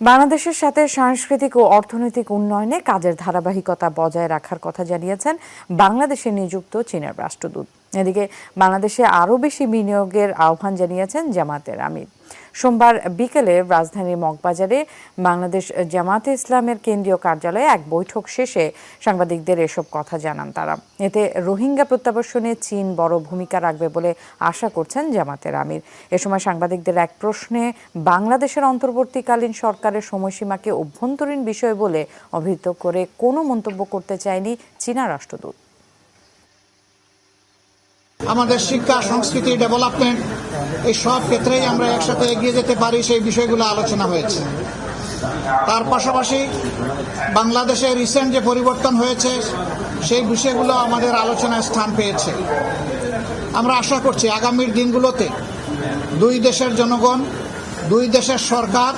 বাংলাদেশের সাথে সাংস্কৃতিক ও অর্থনৈতিক উন্নয়নে কাজের ধারাবাহিকতা বজায় রাখার কথা জানিয়েছেন বাংলাদেশে নিযুক্ত চীনের রাষ্ট্রদূত। এদিকে বাংলাদেশে আরও বেশি বিনিয়োগের আহ্বান জানিয়েছেন জামাতের আমির। সোমবার বিকেলে রাজধানীর মগবাজারে বাংলাদেশ জামাতে ইসলামের কেন্দ্রীয় কার্যালয়ে এক বৈঠক শেষে সাংবাদিকদের এসব কথা জানান তারা। এতে রোহিঙ্গা প্রত্যাবর্ষণে চীন বড় ভূমিকা রাখবে বলে আশা করছেন জামাতের আমির। এ সময় সাংবাদিকদের এক প্রশ্নে, বাংলাদেশের অন্তর্বর্তীকালীন সরকারের সময়সীমাকে অভ্যন্তরীণ বিষয় বলে অভিহিত করে কোনো মন্তব্য করতে চায়নি চীনা রাষ্ট্রদূত। আমাদের শিক্ষা, সংস্কৃতি ডেভেলপমেন্ট এই সব ক্ষেত্রেই আমরা একসাথে এগিয়ে যেতে পারি, সেই বিষয়গুলো আলোচনা হয়েছে। তার পাশাপাশি বাংলাদেশে রিসেন্ট যে পরিবর্তন হয়েছে, সেই বিষয়গুলো আমাদের আলোচনায় স্থান পেয়েছে। আমরা আশা করছি আগামীর দিনগুলোতে দুই দেশের জনগণ, দুই দেশের সরকার